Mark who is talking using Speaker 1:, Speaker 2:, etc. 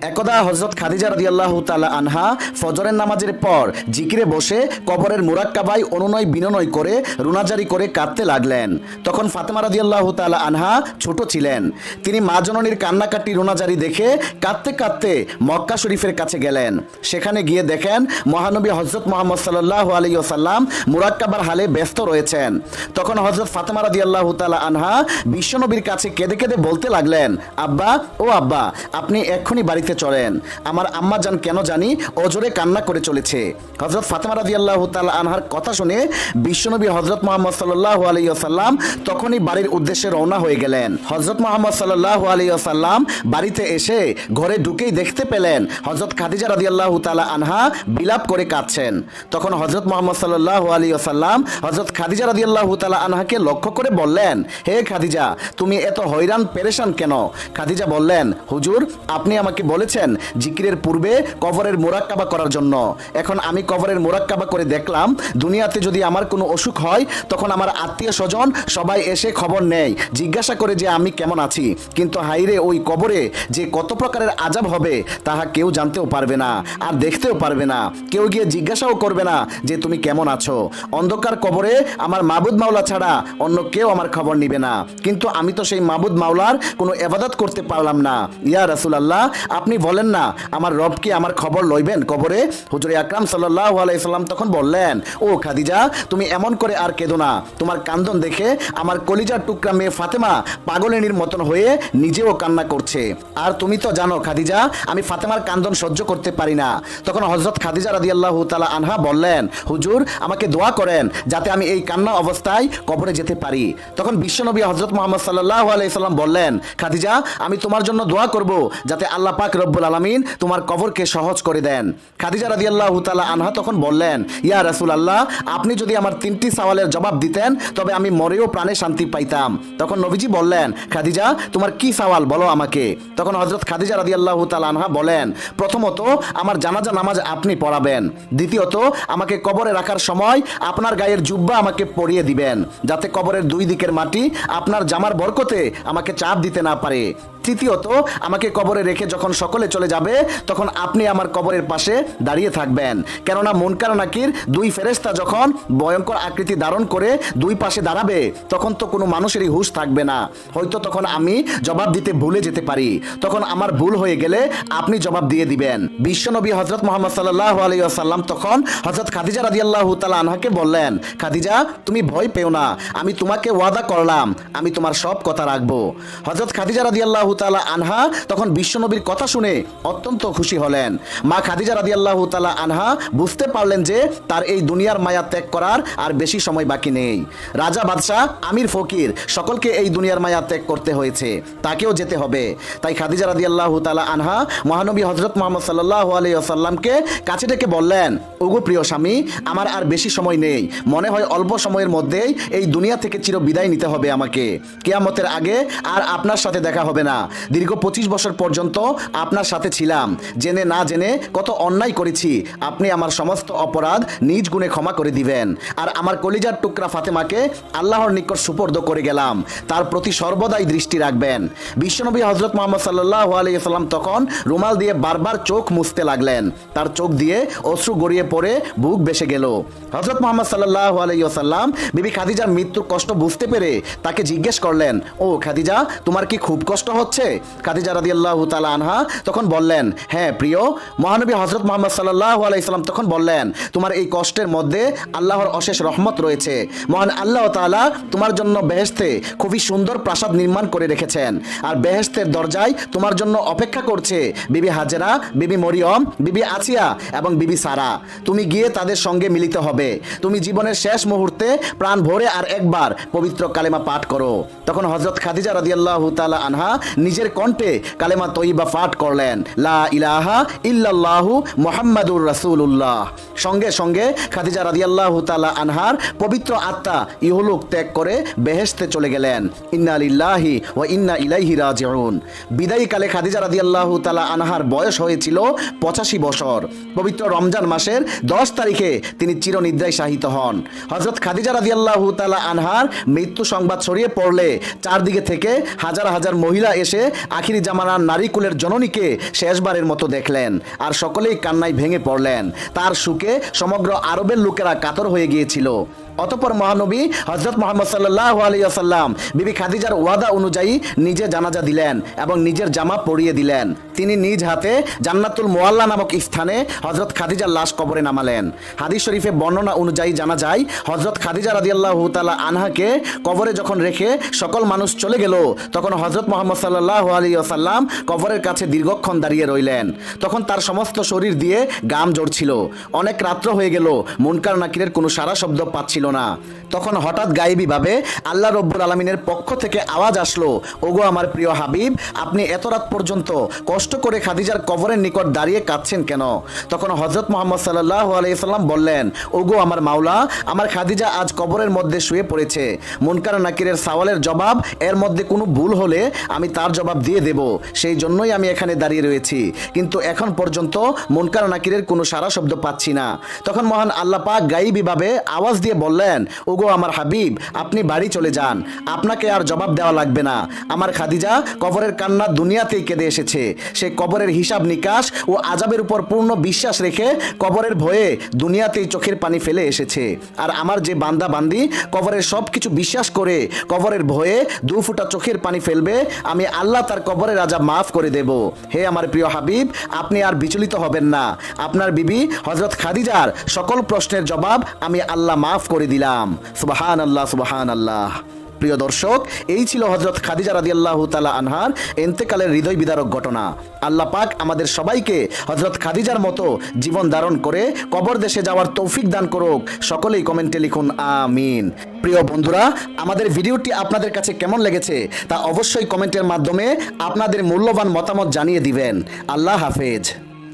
Speaker 1: একদা হজরত খাদিজা রাদিয়াল্লাহু তাআলা আনহা ফজরের নামাজের পর জিকিরে বসে কবরের মুরাক্কাবাই অনুনয় বিনয় করে রুনাজারি করে কাঁদতে লাগলেন। তখন ফাতেমা রাদিয়াল্লাহু তাআলা আনহা ছোট ছিলেন। তিনি মা জননীর কান্নাকাটি রুনাজারি দেখে কাঁদতে কাঁদতে মক্কা শরীফের কাছে গেলেন। সেখানে গিয়ে দেখেন মহানবী হজরত মোহাম্মদ সাল্লাহ আলী ওসাল্লাম মুরাক্কাবার হালে ব্যস্ত রয়েছেন। তখন হজরত ফাতেমা রাদিয়াল্লাহু তাআলা আনহা বিশ্বনবীর কাছে কেঁদে কেঁদে বলতে লাগলেন, আব্বা, ও আব্বা, আপনি এক্ষুনি বাড়িতে চলেন আমার আম্মা যান কেন জানি অজরে কান্না করে চলেছে। হজরত ফাতেমা রাদিয়াল্লাহু তাআলা আনহার কথা শুনে বিশ্বনবী হজরত মোহাম্মদ সাল্লাহ আলী ওসাল্লাম তখনই বাড়ির উদ্দেশ্যে রওনা হয়ে গেলেন। হজরত মোহাম্মদ সাল্লাহ আলী ওসাল্লাম বাড়িতে এসে ঘরে ঢুকেই দেখতে পেলেন হজরত খাদিজা রাদিয়াল্লাহু তাআলা আনহা বিলাপ করে কাঁদছেন। তখন হজরত মোহাম্মদ সাল্লাহ আলী ওসাল্লাম হজরত খাদিজা রাদিয়াল্লাহু তাআলা আনহাকে লক্ষ্য করে বললেন, হে খাদিজা, তুমি এত হয়রান, পেরেশান কেন? খাদিজা বললেন, হুজুর, আপনি আমাকে বলেছেন, জিকিরের পূর্বে কবরের মোরাক্কাবা করার জন্য। এখন আমি কবরের মোরাক্কাবা করে দেখলাম, দুনিয়াতে যদি আমার কোনো অসুখ হয়, তখন আমার আত্মীয় স্বজন সবাই এসে খবর নেয়, জিজ্ঞাসা করে যে আমি কেমন আছি। কিন্তু হাইরে ওই কবরে যে কত প্রকারের আজাব হবে, তাহা কেউ জানতেও পারবে না, আর দেখতেও পারবে না। কেউ গিয়ে জিজ্ঞাসাও করবে না যে তুমি কেমন আছো। অন্ধকার কবরে আমার মাবুদ মাওলা ছাড়া অন্য কেউ আমার খবর নিবে না। কিন্তু আমি তো সেই মাবুদ মাওলার কোনো এবাদত করতে পারলাম না। ইয়া রাসুল আল্লাহ আপনি বলেন না, আমার রব কি আমার খবর লইবেন কবরে? হুজুরে আকরাম সাল্লাহ আলাইসাল্লাম তখন বললেন, ও খাদিজা, তুমি এমন করে আর কেঁদো না। তোমার কান্দন দেখে আমার কলিজার টুকরা মেয়ে ফাতেমা পাগলিনীর মতন হয়ে নিজেও কান্না করছে। আর তুমি তো জানো খাদিজা, আমি ফাতেমার কান্দন সহ্য করতে পারি না। তখন হজরত খাদিজা রাদিয়াল্লাহু তালা আনহা বললেন, হুজুর, আমাকে দোয়া করেন যাতে আমি এই কান্না অবস্থায় কবরে যেতে পারি। তখন বিশ্বনবী হজরত মোহাম্মদ সাল্লাহ আলাইসাল্লাম বললেন, খাদিজা, আমি তোমার জন্য দোয়া করব যাতে আল্লাহ পাক রব্বুল আলমিন তোমার কবরকে সহজ করে দেন। খাদিজা রাদিয়াল্লাহু তাআলা আনহা তখন বললেন, ইয়া রাসূল আল্লাহ আপনি যদি আমার তিনটি সওয়ালের জবাব দিতেন, তবে আমি মরেও প্রাণে শান্তি পাইতাম। তখন নবীজি বললেন, খাদিজা, তোমার কি সওয়াল বলো আমাকে? তখন হজরত খাদিজা রাদিয়াল্লাহু তাআলা আনহা বলেন, প্রথমত, আমার জানাজা নামাজ আপনি পড়াবেন। দ্বিতীয়ত, আমাকে কবরে রাখার সময় আপনার গায়ের জুব্বা আমাকে পরিয়ে দিবেন, যাতে কবরের দুই দিকের মাটি আপনার জামার বরকতে আমাকে চাপ দিতে না পারে। তৃতীয়ত, আমাকে কবরে রেখে যখন সকলে চলে যাবে, তখন আপনি আমার কবরের পাশে দাঁড়িয়ে থাকবেন। কেননা মনকার নাকির দুই ফেরেস্তা যখন ভয়ঙ্কর আকৃতি ধারণ করে দুই পাশে দাঁড়াবে, তখন তো কোনো মানুষেরই হুঁশ থাকবে না। হয়তো তখন আমি জবাব দিতে ভুলে যেতে পারি। তখন আমার ভুল হয়ে গেলে আপনি জবাব দিয়ে দিবেন। বিশ্বনবী হজরত মোহাম্মদ সাল্লাহ আলাইসাল্লাম তখন হজরত খাদিজা রাদিয়াল্লাহু তালা আনহাকে বললেন, খাদিজা, তুমি ভয় পেও না। আমি তোমাকে ওয়াদা করলাম। আমি তোমার সব কথা রাখব। হজরত খাদিজা রাদিয়াল্লাহু তালা আনহা তখন বিশ্বনবীর কথা শুনে অত্যন্ত খুশি হলেন। মা খাদিজা রাদিয়াল্লাহু তালা আনহা বুঝতে পারলেন যে তার এই দুনিয়ার মায়া ত্যাগ করার আর বেশি সময় বাকি নেই। রাজা বাদশাহ, আমির ফকির সকলকে এই দুনিয়ার মায়া ত্যাগ করতে হয়েছে। তাকেও যেতে হবে। তাই খাদিজা রাদিয়াল্লাহু তালা আনহা মহানবী হজরত মোহাম্মদ সাল্লাহ আলাইসাল্লামকে কাছে ডেকে বললেন, ওগো প্রিয় স্বামী, আমার আর বেশি সময় নেই। মনে হয় অল্প সময়ের মধ্যেই এই দুনিয়া থেকে চির বিদায় নিতে হবে আমাকে। কেয়ামতের আগে আর আপনার সাথে দেখা হবে না। দীর্ঘ পঁচিশ বছর পর্যন্ত আপনার সাথে ছিলাম। জেনে না জেনে কত অন্যায় করেছি। আপনি আমার সমস্ত অপরাধ নিজ গুণে ক্ষমা করে দিবেন। আর আমার কলিজার টুকরা ফাতেমাকে আল্লাহর নিকট সুপর্দ করে গেলাম। তার প্রতি সর্বদাই দৃষ্টি রাখবেন। বিশ্বনবী হজরত মোহাম্মদ সাল্লাহ আলাইসাল্লাম তখন রুমাল দিয়ে বারবার চোখ মুছতে লাগলেন। তার চোখ দিয়ে অশ্রু গড়িয়ে পড়ে বুক বেসে গেল। হজরত মোহাম্মদ সাল্লাহ আলাইসাল্লাম বিবি খাদিজার মৃত্যুর কষ্ট বুঝতে পেরে তাকে জিজ্ঞেস করলেন, ও খাদিজা, তোমার কি খুব কষ্ট হচ্ছে? খাদিজা রাদি আল্লাহ তালা আনহা তখন বললেন হ্যাঁ প্রিয়, মহানবী হজরত মোহাম্মদ সাল্লাহ আলাইসাল্লাম তখন বললেন, তোমার এই কষ্টের মধ্যে আল্লাহর অশেষ রহমত রয়েছে। মহান আল্লাহ তালা তোমার জন্য বেহেস্তে খুবই সুন্দর প্রাসাদ নির্মাণ করে রেখেছেন। আর বেহেস্তের দরজায় তোমার জন্য অপেক্ষা করছে বিবি হাজেরা, বিবি মরিয়ম, বিবি আসিয়া এবং বিবি সারা। তুমি গিয়ে তাদের সঙ্গে মিলিত হবে। তুমি জীবনের শেষ মুহূর্তে প্রাণ ভরে আর একবার পবিত্র কালেমা পাঠ করো। তখন হজরত খাদিজা রাদিয়াল্লাহু তাআলা আনহা নিজের কণ্ঠে কালেমা তৈবা পাঠ করলেন, লা ইলাহা ইল্লাল্লাহু মুহাম্মাদুর রাসূলুল্লাহ। সঙ্গে সঙ্গে খাদিজা রাদিয়াল্লাহু তাআলা আনহার পবিত্র আত্মা ইহলোক ত্যাগ করে বেহেশতে চলে গেলেন। ইন্না লিল্লাহি ওয়া ইন্না ইলাইহি রাজিউন। বিদায়ীকালে খাদিজা রাদিয়াল্লাহু তাআলা আনহার বয়স হয়েছিল পঁচাশি বছর। পবিত্র রমজান মাসের দশ তারিখে তিনি চিরনিদ্রায় শাহিত হন। হজরত খাদিজা রাদিয়াল্লাহু তাআলা আনহার মৃত্যু সংবাদ ছড়িয়ে পড়লে চারদিকে থেকে হাজার হাজার মহিলা এসে এসে আখিরি জামানার নারীকুলের জননীকে শেষবারের মতো দেখলেন আর সকলেই কান্নায় ভেঙে পড়লেন। তার সুখে সমগ্র আরবের লোকেরা কাতর হয়ে গিয়েছিল। অতপর মহানবী হজরত মোহাম্মদ সাল্লাহ আলিয়াল্লাম বিবি খাদিজার ওয়াদা অনুযায়ী নিজে জানাজা দিলেন এবং নিজের জামা পরিয়ে দিলেন। তিনি নিজ হাতে জান্নাতুল মোয়াল্লা নামক স্থানে হজরত খাদিজার লাশ কবরে নামালেন। হাদিস শরীফে বর্ণনা অনুযায়ী জানা যায় হজরত খাদিজা রাদিয়াল্লাহ তালা আনহাকে কবরে যখন রেখে সকল মানুষ চলে গেল, তখন হজরত মোহাম্মদ সাল্লাহ আলী আসাল্লাম কবরের কাছে দীর্ঘক্ষণ দাঁড়িয়ে রইলেন। তখন তার সমস্ত শরীর দিয়ে গাম জড়ছিল অনেক রাত্র হয়ে গেল, মুনকার নাকিরের কোনো সারা শব্দ পাচ্ছিল না। তখন হঠাৎ গায়েবীভাবে আল্লাহ রব্বুল আলমিনের পক্ষ থেকে আওয়াজ আসলো, ওগো আমার প্রিয় হাবিব, আপনি এত রাত পর্যন্ত কষ্ট করে খাদিজার কবরের নিকট দাঁড়িয়ে কাঁদছেন কেন? তখন হজরত মোহাম্মদ সাল্লাহ আলাইসাল্লাম বললেন, ওগো আমার মাওলা, আমার খাদিজা আজ কবরের মধ্যে শুয়ে পড়েছে। মুনকার নাকিরের সওয়ালের জবাব, এর মধ্যে কোনো ভুল হলে আমি তার জবাব দিয়ে দেব। সেই জন্যই আমি এখানে দাঁড়িয়ে রয়েছি। কিন্তু এখন পর্যন্ত মুনকার নাকিরের কোনো সারা শব্দ পাচ্ছি না। তখন মহান আল্লাহ পাক গাইবীভাবে আওয়াজ দিয়ে বললেন, ওগো আমার হাবিব, আপনি বাড়ি চলে যান। আপনাকে আর জবাব দেওয়া লাগবে না। আমার খাদিজা কবরের কান্না দুনিয়াতেই কেঁদে এসেছে। সে কবরের হিসাব নিকাশ ও আজাবের উপর পূর্ণ বিশ্বাস রেখে কবরের ভয়ে দুনিয়াতেই চোখের পানি ফেলে এসেছে। আর আমার যে বান্দা বান্দি কবরের সব কিছু বিশ্বাস করে কবরের ভয়ে দু ফুটা চোখের পানি ফেলবে, আমি আল্লাহ তার কবরে রাজা মাফ করে দেব। হে আমার প্রিয় হাবিব, আপনি আর বিচলিত হবেন না। আপনার বিবি হজরত খাদিজার সকল প্রশ্নের জবাব আমি আল্লাহ মাফ করে দিলাম। সুবাহান আল্লাহ সুবাহান আল্লাহ প্রিয় দর্শক, এই ছিল হজরত খাদিজা রাদি আল্লাহ তালা আনহার এন্তেকালের হৃদয় বিদারক ঘটনা। আল্লাহ পাক আমাদের সবাইকে হজরত খাদিজার মতো জীবন ধারণ করে কবর দেশে যাওয়ার তৌফিক দান করুক। সকলেই কমেন্টে লিখুন, আমিন। প্রিয় বন্ধুরা, আমাদের ভিডিওটি আপনাদের কাছে কেমন লেগেছে তা অবশ্যই কমেন্টের মাধ্যমে আপনাদের মূল্যবান মতামত জানিয়ে দিবেন। আল্লাহ হাফেজ।